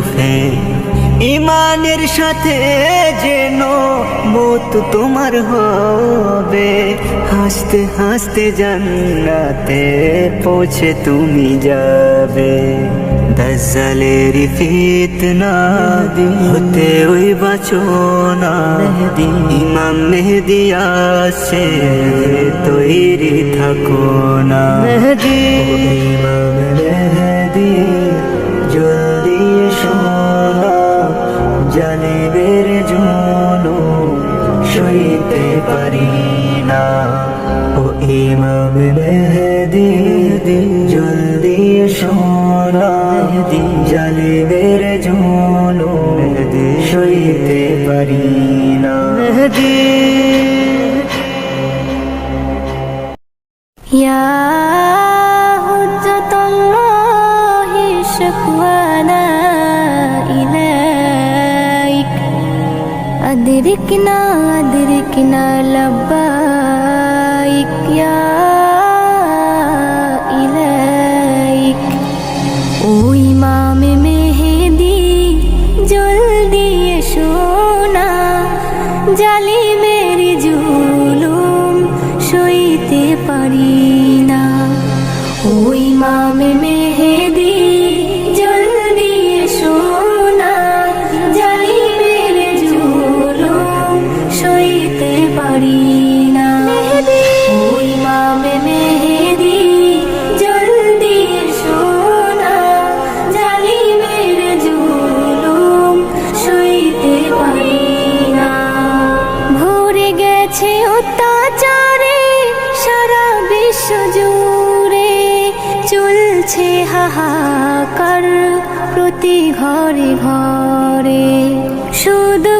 লুফে ইমানের সাথে যেন মত তোমার হবে। হাসতে হাসতে জান্নাতে পৌঁছে তুমি যাবে। দজ্জালের ফিতনা হতে ওই বাঁচো না ইমাম মেহেদি আসছে তৈরি থাকো না। মেহেদি। ইমাম মেহেদি। জালিবের জন্য সইতে পারি না ও ইমাম মেহেদি জলদি শোনা জালিবের জন্য সইতে পারি না মেহেদি يا حجة الله شكوانا إليك أدركنا أدركنا لبيك يا إليك ও ইমাম মেহেদি জলদি এসো না জালিমের জুলুম সইতে পারি না ও ইমাম মেহেদি পারি না। জলদি জালিমের ভরে গেছে অত্যাচারে, সারা বিশ্ব চলছে হাহাকার প্রতি ঘরে ঘরে। শুধু